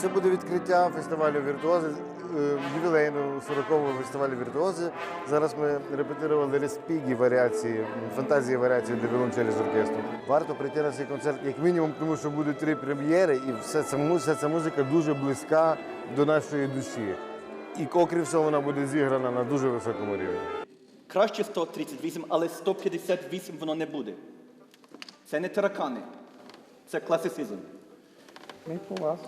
це буде відкриття фестивалю віртуози, е, ювілейного 40-го фестивалю віртуози. Зараз ми репетирували респігі варіації, фантазії варіації для віолончелі з оркестром. Варто прийти на цей концерт як мінімум, тому що будуть три прем'єри, і все це, вся ця музика дуже близька до нашої душі. І окрім всього, вона буде зіграна на дуже високому рівні. Краще 138, але 158 воно не буде. Це не таракани. Це класицизм. Ми по вас.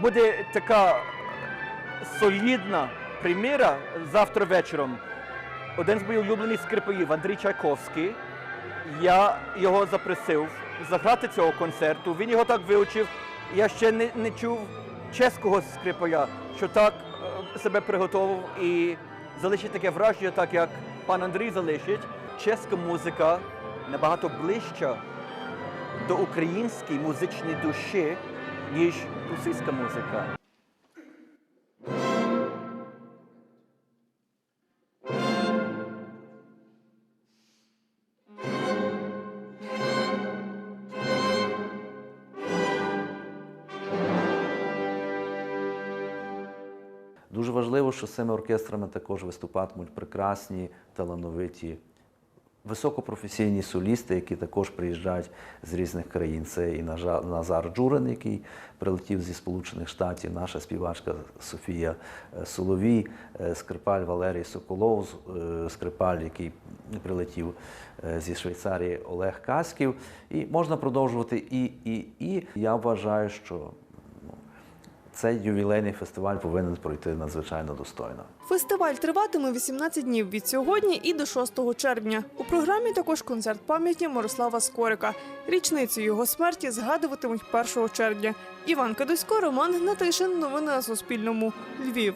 Буде така солідна прем'єра завтра вечором. Один з моїх улюблених скрипаїв Андрій Чайковський. Я його запросив заграти цього концерту. Він його так вивчив. Я ще не, не чув чеського скрипаля, що так е, себе приготував і залишить таке враження, так як пан Андрій залишить. Чеська музика набагато ближча до української музичної душі, ніж російська музика. Дуже важливо, що з цими оркестрами також виступатимуть прекрасні, талановиті, високопрофесійні солісти, які також приїжджають з різних країн. Це і Назар Джурин, який прилетів зі Сполучених Штатів, наша співачка Софія е, Соловій, е, скрипаль Валерій Соколов, е, скрипаль, який прилетів зі Швейцарії Олег Касків. І можна продовжувати і, і, і. Я вважаю, що цей ювілейний фестиваль повинен пройти надзвичайно достойно. Фестиваль триватиме 18 днів від сьогодні і до 6 червня. У програмі також концерт пам'яті Мирослава Скорика. Річницю його смерті згадуватимуть 1 червня. Іван Кадусько, Роман Гнатишин. Новини на Суспільному. Львів.